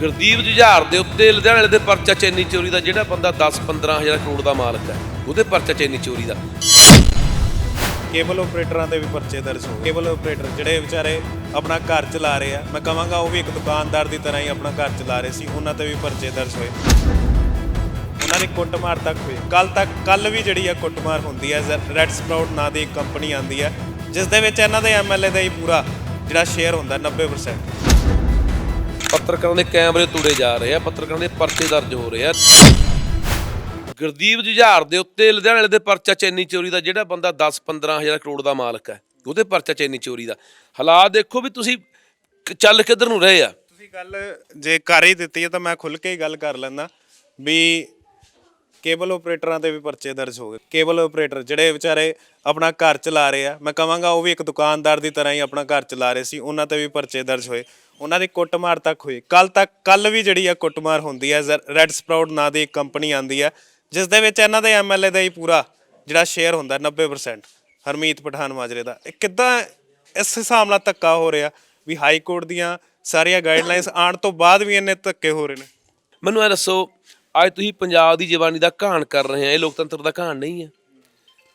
ਗੁਰਦੀਪ ਜੁਝਾਰ ਦੇ ਉੱਤੇ, ਲੁਧਿਆਣੇ ਵਾਲੇ ਦੇ ਪਰਚਾ ਚੈਨੀ ਚੋਰੀ ਦਾ ਜਿਹੜਾ ਬੰਦਾ 10-15 ਹਜ਼ਾਰ ਕਰੋੜ ਦਾ ਮਾਲਕ ਹੈ, ਉਹਦੇ ਪਰਚਾ ਚੈਨੀ ਚੋਰੀ ਦਾ। ਕੇਬਲ ਆਪਰੇਟਰਾਂ ਦੇ ਵੀ ਪਰਚੇ ਦਰਜ ਹੋ ਕੇਬਲ ਆਪਰੇਟਰ ਜਿਹੜੇ ਵਿਚਾਰੇ ਆਪਣਾ ਘਰ ਚਲਾ ਰਹੇ ਆ, ਮੈਂ ਕਹਾਂਗਾ ਉਹ ਵੀ ਇੱਕ ਦੁਕਾਨਦਾਰ ਦੀ ਤਰ੍ਹਾਂ ਹੀ ਆਪਣਾ ਘਰ ਚਲਾ ਰਹੇ ਸੀ, ਉਹਨਾਂ ਤੇ ਵੀ ਪਰਚੇ ਦਰਜ ਹੋਏ। ਉਹਨਾਂ ਦੀ ਕੁੱਟਮਾਰ ਤੱਕ ਹੋਈ ਕੱਲ ਤੱਕ ਕੱਲ ਵੀ ਜਿਹੜੀ ਆ ਕੁੱਟਮਾਰ ਹੁੰਦੀ ਹੈ ਰੈਡ ਸਪਰਾਊਟ ਨਾਂ ਦੀ ਇੱਕ ਕੰਪਨੀ ਆਂਦੀ ਹੈ ਜਿਸ ਦੇ ਵਿੱਚ ਇਹਨਾਂ ਦੇ ਐਮਐਲਏ ਦਾ ਹੀ ਪੂਰਾ ਜਿਹੜਾ ਸ਼ੇਅਰ ਹੁੰਦਾ 90% ਪੱਤਰਕਾਰਾਂ ਦੇ ਕੈਮਰੇ ਤੋੜੇ ਜਾ ਰਹੇ ਆ, ਪੱਤਰਕਾਰਾਂ ਦੇ ਪਰਚੇ ਦਰਜ ਹੋ ਰਹੇ ਆ। ਗੁਰਦੀਪ ਜੁਝਾਰ ਦੇ ਉੱਤੇ ਲੁਧਿਆਣੇ ਵਾਲੇ ਦੇ ਪਰਚਾ ਚੈਨੀ ਚੋਰੀ ਦਾ ਜਿਹੜਾ ਬੰਦਾ 10-15 ਹਜ਼ਾਰ ਕਰੋੜ ਦਾ ਮਾਲਕ ਹੈ, ਉਹਦੇ ਪਰਚਾ ਚੈਨੀ ਚੋਰੀ ਦਾ। ਹਾਲਾਤ ਦੇਖੋ ਵੀ ਤੁਸੀਂ ਚੱਲ ਕਿੱਧਰ ਨੂੰ ਰਹੇ ਆ। ਤੁਸੀਂ ਗੱਲ ਜੇ ਕਰ ਹੀ ਦਿੱਤੀ ਹੈ ਤਾਂ ਮੈਂ ਖੁੱਲ ਕੇ ਹੀ ਗੱਲ ਕਰ ਲੈਂਦਾ ਵੀ ਕੇਬਲ ਆਪਰੇਟਰਾਂ ਤੇ ਵੀ ਪਰਚੇ ਦਰਜ ਹੋ ਗਏ। ਕੇਬਲ ਆਪਰੇਟਰ ਜਿਹੜੇ ਵਿਚਾਰੇ ਆਪਣਾ ਘਰ ਚਲਾ ਰਹੇ ਆ, ਮੈਂ ਕਹਾਂਗਾ ਉਹ ਵੀ ਇੱਕ ਦੁਕਾਨਦਾਰ ਦੀ ਤਰ੍ਹਾਂ ਹੀ ਆਪਣਾ ਘਰ ਚਲਾ ਰਹੇ ਸੀ, ਉਹਨਾਂ ਤੇ ਵੀ ਪਰਚੇ ਦਰਜ ਹੋਏ। ਉਹਨਾਂ ਦੀ ਕੁੱਟਮਾਰ ਤੱਕ ਹੋਈ। ਕੱਲ ਤੱਕ ਕੱਲ ਵੀ ਜਿਹੜੀ ਆ ਕੁੱਟਮਾਰ ਹੁੰਦੀ ਹੈ ਰੈੱਡ ਸਪਰਾਊਟ ਨਾਂ ਦੀ ਇੱਕ ਕੰਪਨੀ ਆਂਦੀ ਹੈ ਜਿਸ ਦੇ ਵਿੱਚ ਇਹਨਾਂ ਦੇ ਐਮਐਲਏ ਦਾ ਹੀ ਪੂਰਾ ਜਿਹੜਾ ਸ਼ੇਅਰ ਹੁੰਦਾ 90% ਹਰਮੀਤ ਪਠਾਨ ਮਾਜਰੇ ਦਾ। ਇਹ ਕਿੱਦਾਂ ਇਸ ਹਿਸਾਬ ਨਾਲ ਧੱਕਾ ਹੋ ਰਿਹਾ ਵੀ ਹਾਈ ਕੋਰਟ ਦੀਆਂ ਸਾਰੀਆਂ ਗਾਈਡਲਾਈਨਸ ਆਉਣ ਤੋਂ ਬਾਅਦ ਵੀ ਇੰਨੇ ਧੱਕੇ ਹੋ ਰਹੇ ਨੇ? ਮੈਨੂੰ ਇਹ ਦੱਸੋ, ਅੱਜ ਤੁਸੀਂ ਪੰਜਾਬ ਦੀ ਜਵਾਨੀ ਦਾ ਕਹਾਣ ਕਰ ਰਹੇ ਆ, ਇਹ ਲੋਕਤੰਤਰ ਦਾ ਕਹਾਣ ਨਹੀਂ ਹੈ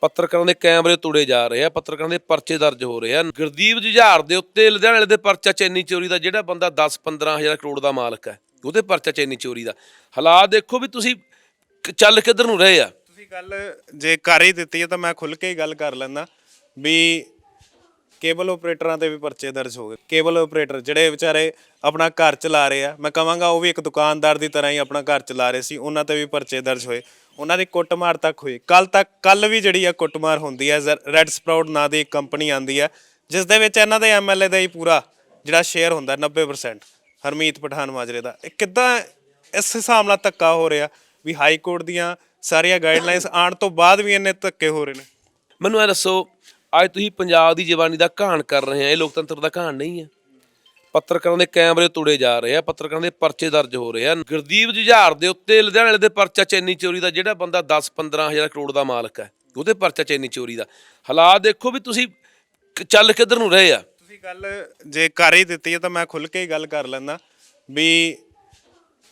ਪੱਤਰਕਾਰਾਂ ਦੇ ਕੈਮਰੇ ਤੋੜੇ ਜਾ ਰਹੇ ਆ, ਪੱਤਰਕਾਰਾਂ ਦੇ ਪਰਚੇ ਦਰਜ ਹੋ ਰਹੇ ਆ। ਗੁਰਦੀਪ ਜੁਝਾਰ ਦੇ ਉੱਤੇ ਲੁਧਿਆਣੇ ਵਾਲੇ ਦੇ ਪਰਚਾ ਚੈਨੀ ਚੋਰੀ ਦਾ ਜਿਹੜਾ ਬੰਦਾ 10-15 ਹਜ਼ਾਰ ਕਰੋੜ ਦਾ ਮਾਲਕ ਹੈ, ਉਹਦੇ ਪਰਚਾ ਚੈਨੀ ਚੋਰੀ ਦਾ। ਹਾਲਾਤ ਦੇਖੋ ਵੀ ਤੁਸੀਂ ਚੱਲ ਕਿੱਧਰ ਨੂੰ ਰਹੇ ਆ? ਤੁਸੀਂ ਗੱਲ ਜੇ ਕਰ ਹੀ ਦਿੱਤੀ ਹੈ ਤਾਂ ਮੈਂ ਖੁੱਲ ਕੇ ਹੀ ਗੱਲ ਕਰ ਲੈਂਦਾ ਵੀ ਕੇਬਲ ਆਪਰੇਟਰਾਂ ਤੇ ਵੀ ਪਰਚੇ ਦਰਜ ਹੋ ਗਏ। ਕੇਬਲ ਆਪਰੇਟਰ ਜਿਹੜੇ ਵਿਚਾਰੇ ਆਪਣਾ ਘਰ ਚਲਾ ਰਹੇ ਆ, ਮੈਂ ਕਹਾਂਗਾ ਉਹ ਵੀ ਇੱਕ ਦੁਕਾਨਦਾਰ ਦੀ ਤਰ੍ਹਾਂ ਹੀ ਆਪਣਾ ਘਰ ਚਲਾ ਰਹੇ ਸੀ, ਉਹਨਾਂ ਤੇ ਵੀ ਪਰਚੇ ਦਰਜ ਹੋਏ। ਉਹਨਾਂ ਦੀ ਕੁੱਟਮਾਰ ਤੱਕ ਹੋਈ। ਕੱਲ ਤੱਕ ਕੱਲ ਵੀ ਜਿਹੜੀ ਆ ਕੁੱਟਮਾਰ ਹੁੰਦੀ ਹੈ ਰੈੱਡ ਸਪਰਾਊਟ ਨਾਂ ਦੀ ਇੱਕ ਕੰਪਨੀ ਆਂਦੀ ਹੈ ਜਿਸ ਦੇ ਵਿੱਚ ਇਹਨਾਂ ਦੇ ਐਮਐਲਏ ਦਾ ਹੀ ਪੂਰਾ ਜਿਹੜਾ ਸ਼ੇਅਰ ਹੁੰਦਾ 90% ਹਰਮੀਤ ਪਠਾਨ ਮਾਜਰੇ ਦਾ। ਇਹ ਕਿੱਦਾਂ ਇਸ ਹਿਸਾਬ ਨਾਲ ਧੱਕਾ ਹੋ ਰਿਹਾ ਵੀ ਹਾਈ ਕੋਰਟ ਦੀਆਂ ਸਾਰੀਆਂ ਗਾਈਡਲਾਈਨਸ ਆਉਣ ਤੋਂ ਬਾਅਦ ਵੀ ਇੰਨੇ ਧੱਕੇ ਹੋ ਰਹੇ ਨੇ? ਮੈਨੂੰ ਇਹ ਦੱਸੋ ਅੱਜ ਤੁਸੀਂ ਪੰਜਾਬ ਦੀ ਜਵਾਨੀ ਦਾ ਕਹਾਣ ਕਰ ਰਹੇ ਆ, ਇਹ ਲੋਕਤੰਤਰ ਦਾ ਘਾਣ ਨਹੀਂ ਹੈ ਪੱਤਰਕਾਰਾਂ ਦੇ ਕੈਮਰੇ ਤੋੜੇ ਜਾ ਰਹੇ ਆ, ਪੱਤਰਕਾਰਾਂ ਦੇ ਪਰਚੇ ਦਰਜ ਹੋ ਰਹੇ ਆ। ਗੁਰਦੀਪ ਜੁਝਾਰ ਦੇ ਉੱਤੇ ਲੁਧਿਆਣੇ ਵਾਲੇ ਦੇ ਪਰਚਾ ਚੈਨੀ ਚੋਰੀ ਦਾ ਜਿਹੜਾ ਬੰਦਾ 10-15 ਹਜ਼ਾਰ ਕਰੋੜ ਦਾ ਮਾਲਕ ਹੈ, ਉਹਦੇ ਪਰਚਾ ਚੈਨੀ ਚੋਰੀ ਦਾ। ਹਾਲਾਤ ਦੇਖੋ ਵੀ ਤੁਸੀਂ ਚੱਲ ਕਿੱਧਰ ਨੂੰ ਰਹੇ ਆ। ਤੁਸੀਂ ਗੱਲ ਜੇ ਕਰ ਹੀ ਦਿੱਤੀ ਹੈ ਤਾਂ ਮੈਂ ਖੁੱਲ ਕੇ ਹੀ ਗੱਲ ਕਰ ਲੈਂਦਾ ਵੀ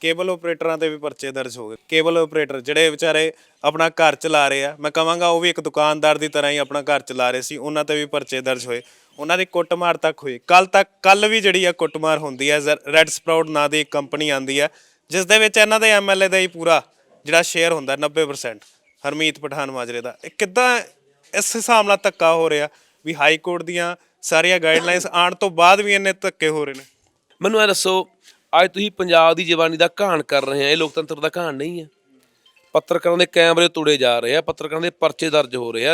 ਕੇਬਲ ਆਪਰੇਟਰਾਂ ਤੇ ਵੀ ਪਰਚੇ ਦਰਜ ਹੋ ਗਏ। ਕੇਬਲ ਆਪਰੇਟਰ ਜਿਹੜੇ ਵਿਚਾਰੇ ਆਪਣਾ ਘਰ ਚਲਾ ਰਹੇ ਆ, ਮੈਂ ਕਹਾਂਗਾ ਉਹ ਵੀ ਇੱਕ ਦੁਕਾਨਦਾਰ ਦੀ ਤਰ੍ਹਾਂ ਹੀ ਆਪਣਾ ਘਰ ਚਲਾ ਰਹੇ ਸੀ, ਉਹਨਾਂ ਤੇ ਵੀ ਪਰਚੇ ਦਰਜ ਹੋਏ। ਉਹਨਾਂ ਦੀ ਕੁੱਟਮਾਰ ਤੱਕ ਹੋਈ। ਕੱਲ ਤੱਕ ਕੱਲ ਵੀ ਜਿਹੜੀ ਆ ਕੁੱਟਮਾਰ ਹੁੰਦੀ ਹੈ ਰੈੱਡ ਸਪਰਾਊਟ ਨਾਂ ਦੀ ਇੱਕ ਕੰਪਨੀ ਆਂਦੀ ਹੈ ਜਿਸ ਦੇ ਵਿੱਚ ਇਹਨਾਂ ਦੇ ਐਮਐਲਏ ਦਾ ਹੀ ਪੂਰਾ ਜਿਹੜਾ ਸ਼ੇਅਰ ਹੁੰਦਾ 90% ਹਰਮੀਤ ਪਠਾਨ ਮਾਜਰੇ ਦਾ। ਇਹ ਕਿੱਦਾਂ ਇਸ ਹਿਸਾਬ ਨਾਲ ਧੱਕਾ ਹੋ ਰਿਹਾ ਵੀ ਹਾਈ ਕੋਰਟ ਦੀਆਂ ਸਾਰੀਆਂ ਗਾਈਡਲਾਈਨਸ ਆਉਣ ਤੋਂ ਬਾਅਦ ਵੀ ਇੰਨੇ ਧੱਕੇ ਹੋ ਰਹੇ ਨੇ? ਮੈਨੂੰ ਇਹ ਦੱਸੋ ਅੱਜ ਤੁਸੀਂ ਪੰਜਾਬ ਦੀ ਜਵਾਨੀ ਦਾ ਕਹਾਣ ਕਰ ਰਹੇ ਆ, ਇਹ ਲੋਕਤੰਤਰ ਦਾ ਘਾਣ ਨਹੀਂ ਹੈ ਪੱਤਰਕਾਰਾਂ ਦੇ ਕੈਮਰੇ ਤੋੜੇ ਜਾ ਰਹੇ ਆ, ਪੱਤਰਕਾਰਾਂ ਦੇ ਪਰਚੇ ਦਰਜ ਹੋ ਰਹੇ ਆ।